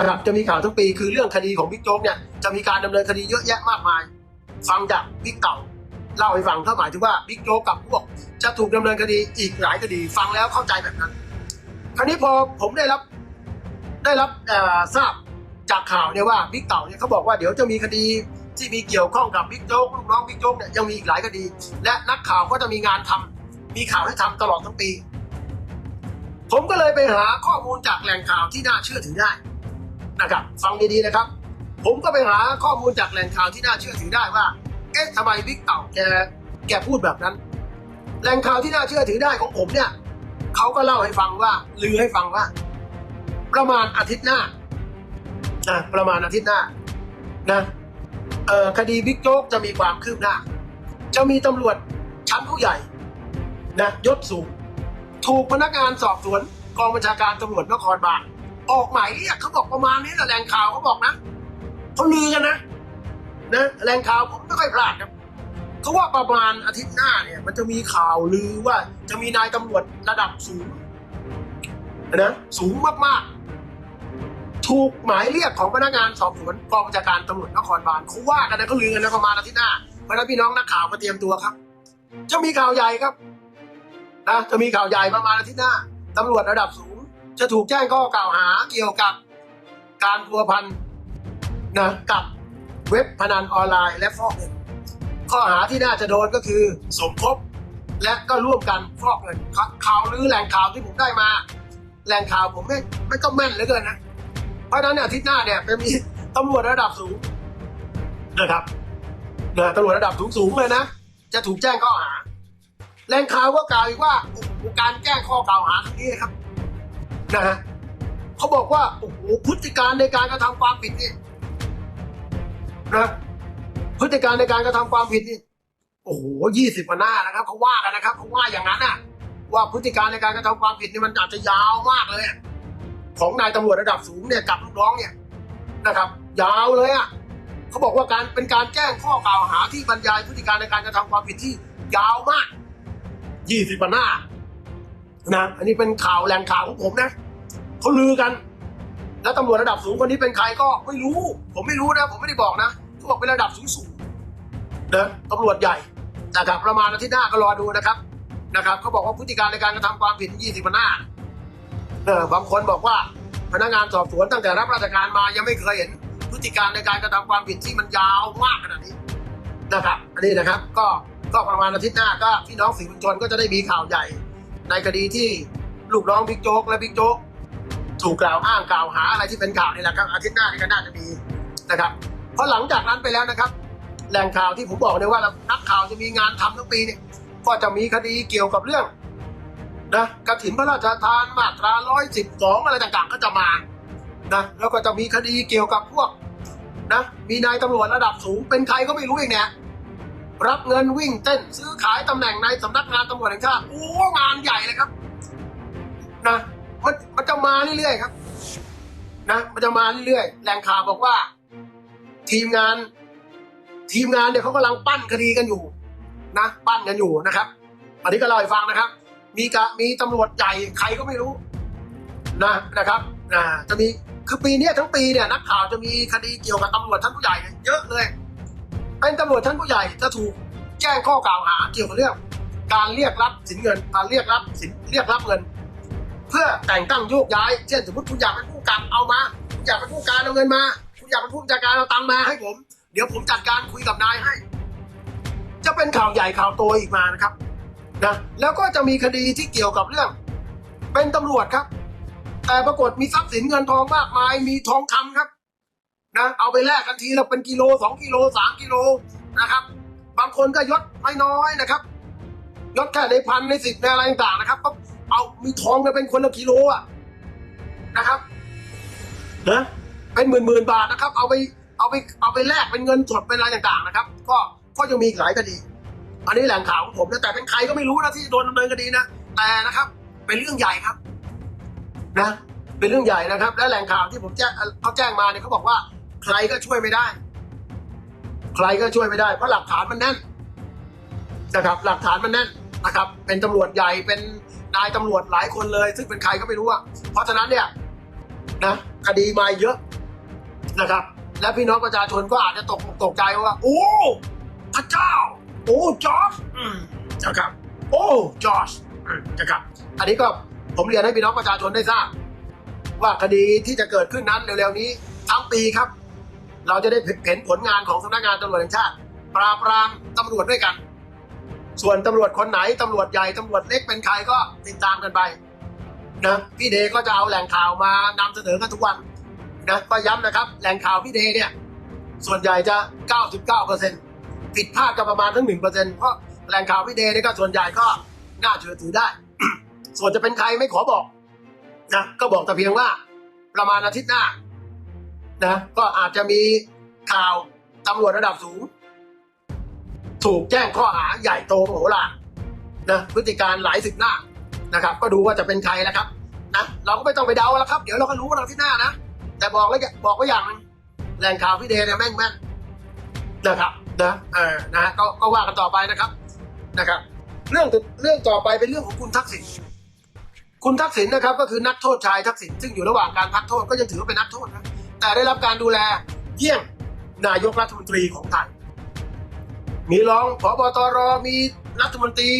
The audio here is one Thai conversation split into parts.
นะครับจะมีข่าวทุกปีคือเรื่องคดีของบิ๊กโจ๊กเนี่ยจะมีการดำเนินคดีเยอะแยะมากมาย ฟังจากบิ๊กเต่าเล่าให้ฟังก็หมายถึงว่าบิ๊กโจ๊กกับพวก จะถูกดำเนินคดีอีกหลายคดีฟังแล้วเข้าใจแบบนั้น คราวนี้พอผมได้รับได้รับทราบจากข่าวเนี่ยว่าบิ๊กเต่าเนี่ยเขาบอกว่าเดี๋ยวจะมีคดีที่มีเกี่ยวข้องกับบิ๊กโจ๊กลูกน้องบิ๊กโจ๊กเนี่ยยังมีอีกหลายคดี และนักข่าวก็จะมีงานทำมีข่าวให้ทำตลอดทั้งปี ผมก็เลยไปหาข้อมูลจากแหล่งข่าวที่น่าเชื่อถือได้ นะครับฟังดีๆนะครับ ผมก็ไปหาข้อมูลจากแหล่งข่าวที่น่าเชื่อถือได้ว่า เอ๊ะทำไมบิ๊กเต่าแกแกพูดแบบนั้น แหล่งข่าวที่น่าเชื่อถือได้ของผมเนี่ยเขาก็เล่าให้ฟังว่าลือให้ฟังว่า ประมาณอาทิตย์หน้านะประมาณอาทิตย์หน้านะเอ่อคดีบิ๊กโจ๊กจะมีความคืบหน้า จะมีตำรวจชั้นผู้ใหญ่นะยศสูง ถูกพนักงานสอบสวนกองบัญชาการตำรวจนครบาล ออกหมายเรียกเขาบอกประมาณนี้แหละแหล่งข่าวเขาบอกนะเขาลือกันนะนะแหล่งข่าวผมไม่ค่อยพลาดครับเขาว่าประมาณอาทิตย์หน้าเนี่ย มันจะมีข่าวลือว่าจะมีนายตำรวจระดับสูงนะสูงมากๆ ถูกหมายเรียกของพนักงานสอบสวนกองบัญชาการตำรวจนครบาลเขาว่ากันนะเขาลือกันนะประมาณอาทิตย์หน้าเพราะนั้นพี่น้องนักข่าวก็เตรียมตัวครับ จะมีข่าวใหญ่ครับนะจะมีข่าวใหญ่ประมาณอาทิตย์หน้าตำรวจระดับสูง จะถูกแจ้งข้อกล่าวหาเกี่ยวกับการพัวพันนะกับเว็บพนันออนไลน์และฟอกเงินข้อหาที่น่าจะโดนก็คือสมคบและก็ร่วมกันฟอกเงินข่าวหรือแหล่งข่าวที่ผมได้มา แหล่งข่าวผมไม่ไม่ก็แม่นเหลือเกินนะ เพราะฉะนั้นเนี่ยอาทิตย์หน้าเนี่ยจะมีตำรวจระดับสูงนะครับนะตำรวจระดับสูงสูงๆเลยนะ จะถูกแจ้งข้อหา แหล่งข่าวก็กล่าวอีกว่าการแจ้งข้อกล่าวหาครั้งนี้ครับ นะฮะเขาบอกว่าโอ้โหพฤติการในการกระทำความผิดนี่นะพฤติการในการกระทำความผิดนี่โอ้โหยี่สิบกว่าหน้านะครับเขาว่ากันนะครับเขาว่าอย่างนั้นน่ะ ว่าพฤติการในการกระทำความผิดนี่มันอาจจะยาวมากเลย ของนายตำรวจระดับสูงเนี่ยกับลูกน้องเนี่ยนะครับ ยาวเลยอะเขาบอกว่าการเป็นการแจ้งข้อกล่าวหาที่บรรยายพฤติการในการกระทำความผิดที่ยาวมากยี่สิบหน้านะอันนี้เป็นข่าวแหล่งข่าวของผมนะ เขาลือกัน แล้วตำรวจระดับสูงคนนี้เป็นใครก็ไม่รู้ ผมไม่รู้นะ ผมไม่ได้บอกนะเขาบอกเป็นระดับสูงสูงๆนะตำรวจใหญ่นะครับประมาณอาทิตย์หน้าก็รอดูนะครับนะครับเขาบอกว่าพฤติการในการกระทำความผิดยี่สิบหน้าเออบางคนบอกว่าพนักงานสอบสวนตั้งแต่รับราชการมายังไม่เคยเห็นพฤติการในการกระทำความผิดที่มันยาวมากขนาดนี้นะครับอันนี้นะครับก็ก็ประมาณอาทิตย์หน้าก็พี่น้องสื่อมวลชนก็จะได้มีข่าวใหญ่ ในคดีที่ลูกน้องบิ๊กโจ๊กและบิ๊กโจ๊ก ถูกกล่าวอ้างกล่าวหาอะไรที่เป็นข่าวนี่แหละครับอาทิตย์หน้านี่ก็น่าจะมีนะครับเพราะหลังจากนั้นไปแล้วนะครับ แหล่งข่าวที่ผมบอกเลยว่านักข่าวจะมีงานทำทั้งปีเนี่ยก็จะมีคดีเกี่ยวกับเรื่องนะกฐินพระราชทานมาตราร้อยสิบสองอะไรต่างๆ ก็จะมานะแล้วก็จะมีคดีเกี่ยวกับพวกนะมีนายตำรวจระดับสูงเป็นใครก็ไม่รู้เองเนี่ยรับเงินวิ่งเต้นซื้อขายตำแหน่งในสำนักงานตำรวจแห่งชาติโอ้งานใหญ่เลยครับนะมัน มันจะมาเรื่อยๆครับ นะ มันจะมาเรื่อยๆแหล่งข่าวบอกว่า ทีมงาน ทีมงานเนี่ยเขากำลังปั้นคดีกันอยู่ นะปั้นกันอยู่นะครับ อันนี้ก็เล่าให้ฟังนะครับ มีกะมีตำรวจใหญ่ใครก็ไม่รู้นะนะครับอ่าจะมีคือปีนี้ทั้งปีเนี่ยนักข่าวจะมีคดีเกี่ยวกับตำรวจชั้นผู้ใหญ่เยเยอะเลย เป็นตำรวจชั้นผู้ใหญ่จะถูกแจ้งข้อกล่าวหาเกี่ยวกับเรื่อง การเรียกรับสินเงินการเรียกรับสินเรียกรับเงิน เพื่อแต่งตั้งโยกย้าย เช่นสมมติคุณอยากเป็นผู้กำกับเอามาคุณอยากเป็นผู้การเอาเงินมา คุณอยากเป็นผู้จัดการเอาตังมาให้ผม เดี๋ยวผมจัดการคุยกับนายให้ จะเป็นข่าวใหญ่ข่าวโตอีกมานะครับนะแล้วก็จะมีคดีที่เกี่ยวกับเรื่อง เป็นตำรวจครับ แต่ปรากฏมีทรัพย์สินเงินทองมากมาย มีทองคำครับนะเอาไปแลกกันทีละเป็นกิโลสองกิโลสามกิโลนะครับ บางคนก็ยศน้อยนะครับยศแค่ในพันในสิบในอะไรต่างๆนะครับก็ เอามีทองกันเป็นคนละกิโลอะนะครับนะเป็นหมื่นหมื่นๆบาทนะครับ เอาไปเอาไปเอาไปแลกเป็นเงินสดเป็นอะไรต่างๆนะครับ ก็ก็ยังมีอีกหลายคดี อันนี้แหล่งข่าวของผมนะแต่เป็นใครก็ไม่รู้นะที่โดนดำเนินคดีนะแต่นะครับ เป็นเรื่องใหญ่ครับ นะ เป็นเรื่องใหญ่นะครับ และแหล่งข่าวที่ผมแจ้งเขาแจ้งมาเนี่ยเขาบอกว่า ใครก็ช่วยไม่ได้ ใครก็ช่วยไม่ได้ เพราะหลักฐานมันแน่นนะครับ หลักฐานมันแน่นนะครับ เป็นตำรวจใหญ่เป็น นายตำรวจหลายคนเลย ซึ่งเป็นใครก็ไม่รู้อะเพราะฉะนั้นเนี่ยนะคดีมาเยอะนะครับ และพี่น้องประชาชนก็อาจจะตกอกตกใจว่า โอ้พระเจ้า โอ้จอร์จนะครับ โอ้จอร์จนะครับ อันนี้ก็ผมเรียนให้พี่น้องประชาชนได้ทราบ ว่าคดีที่จะเกิดขึ้นนั้นเร็วๆนี้ทั้งปีครับ เราจะได้เห็นผลงานของสำนักงานตำรวจแห่งชาติ ปราบปรามตำรวจด้วยกัน ส่วนตำรวจคนไหนตำรวจใหญ่ตำรวจเล็กเป็นใครก็ติดตามกันไปนะพี่เดก็จะเอาแหล่งข่าวมานำเสนอกันทุกวันนะก็ย้ำนะครับ แหล่งข่าวพี่เดเนี่ย ส่วนใหญ่จะ 99%ผิดพลาดก็ประมาณทั้ง1%เพราะแหล่งข่าวพี่เดเนี่ยก็ส่วนใหญ่ก็น่าเชื่อถือได้ ส่วนจะเป็นใครไม่ขอบอกนะก็บอกแต่เพียงว่าประมาณอาทิตย์หน้านะก็อาจจะมีข่าวตำรวจระดับสูง ถูกแจ้งข้อหาใหญ่โตโหฬารนะพฤติการหลายสิบหน้านะครับ ก็ดูว่าจะเป็นใครนะครับนะเราก็ไม่ต้องไปเดาแล้วครับ เดี๋ยวเราก็รู้วันอาทิตย์หน้านะ แต่บอกแล้วบอกไว้อย่างแหล่งข่าวพี่เดย์เนี่ยแม่งแม่นนะครับนะเออนะก็ก็ว่ากันต่อไปนะครับนะครับ เรื่องเรื่องต่อไปเป็นเรื่องของคุณทักษิณคุณทักษิณนะครับ ก็คือนักโทษชายทักษิณซึ่งอยู่ระหว่างการพักโทษก็ยังถือว่าเป็นนักโทษนะแต่ได้รับการดูแลเยี่ยมนายกรัฐมนตรีของไทย มีรองผบตรมีรัฐมนตรี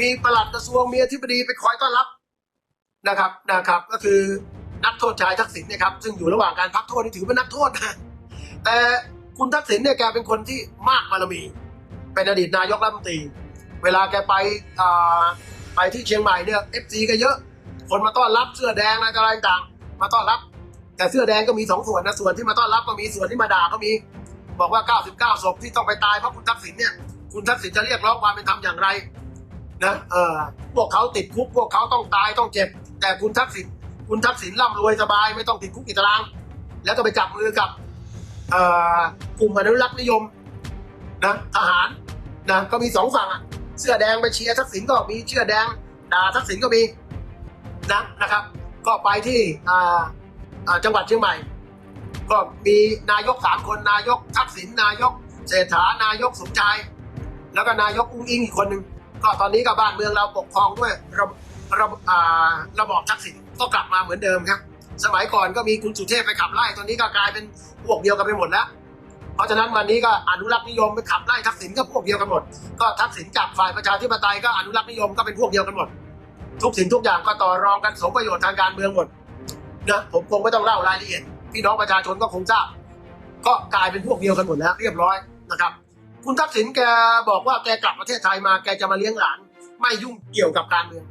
มีประหลัดกระทรวงมีอธิบดีไปคอยต้อนรับนะครับนะครับ ก็คือนักโทษชายทักษิณเนี่ยครับซึ่งอยู่ระหว่างการพักโทษนี่ถือเป็นนักโทษนะแต่คุณทักษิณเนี่ยแกเป็นคนที่มากบารมี เป็นอดีตนายกรัฐมนตรี เวลาแกไปไปที่เชียงใหม่เนี่ยเอฟซีก็เยอะ คนมาต้อนรับเสื้อแดงอะไรต่างๆมาต้อนรับ แต่เสื้อแดงก็มีสองส่วนนะส่วนที่มาต้อนรับก็มีส่วนที่มาด่าก็มี บอกว่า 99ศพที่ต้องไปตายเพราะคุณทักษิณเนี่ย คุณทักษิณจะเรียกร้องความเป็นธรรมอย่างไรนะเออพวกเขาติดคุกพวกเขาต้องตายต้องเจ็บ แต่คุณทักษิณคุณทักษิณร่ำรวยสบายไม่ต้องติดคุกติดตาราง แล้วก็ไปจับมือกับกลุ่มอนุรักษ์นิยมนะทหารนะก็มีสองฝั่งอะเสื้อแดงไปเชียร์ทักษิณก็มีเสื้อแดงด่าทักษิณก็มีนะนะครับ ก็ไปที่จังหวัดเชียงใหม่ ก็มีนายกสามคนนายกทักษิณนายกเศรษฐานายกสมชายแล้วก็นายกอุ้งอิงอีกคนหนึ่งก็ตอนนี้ก็บ้านเมืองเราปกครองด้วยระบระบระบอบทักษิณก็กลับมาเหมือนเดิมครับ สมัยก่อนก็มีคุณสุเทพไปขับไล่ตอนนี้ก็กลายเป็นพวกเดียวกันไปหมดแล้ว เพราะฉะนั้นวันนี้ก็อนุรักษ์นิยมไปขับไล่ทักษิณก็พวกเดียวกันหมด ก็ทักษิณจากฝ่ายประชาธิปไตยก็อนุรักษ์นิยมก็เป็นพวกเดียวกันหมด ทุกสิ่งทุกอย่างก็ต่อรองกันสมประโยชน์ทางการเมืองหมดนะผมคงไม่ต้องเล่ารายละเอียด พี่น้องประชาชนก็คงทราบ ก็กลายเป็นพวกเดียวกันหมดแล้วเรียบร้อยนะครับ คุณทักษิณแกบอกว่าแกกลับประเทศไทยมาแกจะมาเลี้ยงหลาน ไม่ยุ่งเกี่ยวกับการเมือง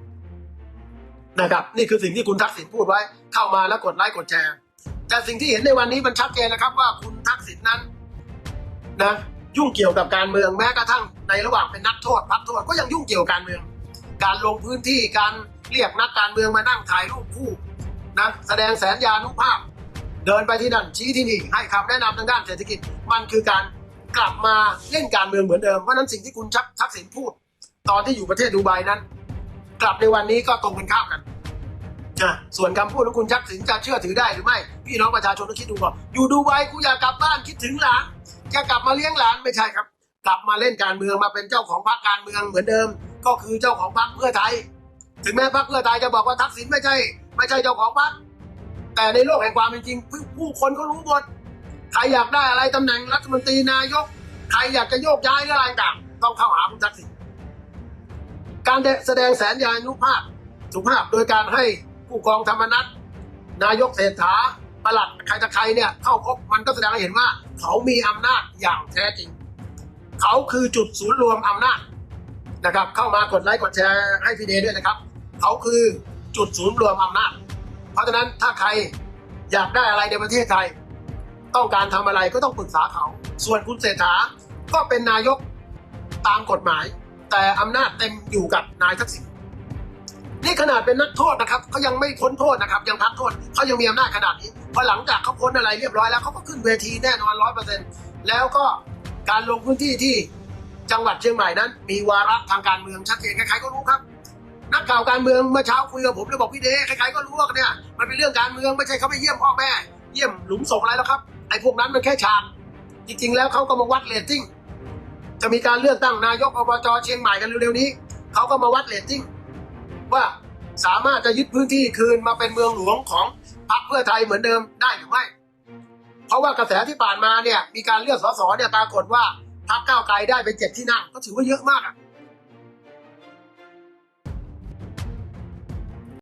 นะครับ นี่คือสิ่งที่คุณทักษิณพูดไว้ เข้ามาแล้วกดไลค์กดแชร์แต่สิ่งที่เห็นในวันนี้มันชัดเจนนะครับว่าคุณทักษิณนั้นนะยุ่งเกี่ยวกับการเมืองแม้กระทั่งในระหว่างเป็นนักโทษพักโทษก็ยังยุ่งเกี่ยวกับการเมือง การลงพื้นที่การเรียกนักการเมืองมานั่งถ่ายรูปคู่นะแสดงแสนยานุภาพ เดินไปที่นั่นชี้ที่นี่ให้คำแนะนำทางด้านเศรษฐกิจ มันคือการกลับมาเล่นการเมืองเหมือนเดิมเพราะนั้นสิ่งที่คุณชักทักษิณพูด ตอนที่อยู่ประเทศดูไบนั้น กลับในวันนี้ก็ตรงกันข้ามกันนะส่วนคำพูดของคุณชักษิณจะเชื่อถือได้หรือไม่ พี่น้องประชาชนต้องคิดดูก่อนอยู่ดูไบกูอยากกลับบ้านคิดถึงหลานจะกลับมาเลี้ยงหลานไม่ใช่ครับ กลับมาเล่นการเมืองมาเป็นเจ้าของพรรคการเมืองเหมือนเดิม ก็คือเจ้าของพรรคเพื่อไทย ถึงแม้พรรคเพื่อไทยจะบอกว่าทักษิณไม่ใช่ ไม่ใช่เจ้าของพรรค แต่ในโลกแห่งความเป็นจริง ผู้คนเขารู้หมดใครอยากได้อะไรตำแหน่งรัฐมนตรีนายกใครอยากจะโยกย้ายอะไรต่างต้องเข้าหาคุณทักษิณการแสดงแสนยานุภาพสุภาพโดยการให้ผู้กองธรรมนัฐนายกเศรษฐาประหลัดใครตะใครเนี่ยเข้าพบมันก็แสดงให้เห็นว่า เขามีอำนาจอย่างแท้จริง เขาคือจุดศูนย์รวมอำนาจนะครับ เข้ามากดไลค์กดแชร์ให้พี่เดย์ด้วยนะครับ เขาคือจุดศูนย์รวมอำนาจ เพราะฉะนั้นถ้าใครอยากได้อะไรในประเทศไทย ต้องการทำอะไรก็ต้องปรึกษาเขา ส่วนคุณเศรษฐาก็เป็นนายกตามกฎหมาย แต่อำนาจเต็มอยู่กับนายทักษิณนี่ขนาดเป็นนักโทษนะครับเขายังไม่พ้นโทษนะครับ ยังพักโทษเขายังมีอำนาจขนาดนี้พอหลังจากเขาพ้นอะไรเรียบร้อยแล้วเขาก็ขึ้นเวทีแน่นอนร้อยเปอร์เซ็นต์แล้วก็การลงพื้นที่ที่จังหวัดเชียงใหม่นั้น มีวาระทางการเมืองชัดเจนใครๆก็รู้ครับ นักข่าวการเมืองเมื่อเช้าคุยกับผมเลยบอกพี่เดใครๆก็รู้ว่าเนี่ยมันเป็นเรื่องการเมืองไม่ใช่เขาไปเยี่ยมพ่อแม่ เยี่ยมหลุมศพอะไรแล้วครับไอ้พวกนั้นมันแค่ฉากจริงๆ แล้วเขาก็มาวัดเรตติ้งจะมีการเลือกตั้งนายกอบจเชียงใหม่กันเร็วๆนี้เขาก็มาวัดเรตติ้งว่าสามารถจะยึดพื้นที่คืนมาเป็นเมืองหลวงของพรรคเพื่อไทยเหมือนเดิมได้หรือไม่เพราะว่ากระแสที่ผ่านมาเนี่ยมีการเลือกสสเนี่ยปรากฏว่าพรรคก้าวไกลได้ไปเจ็ดที่นั่งก็ถือว่าเยอะมากอะ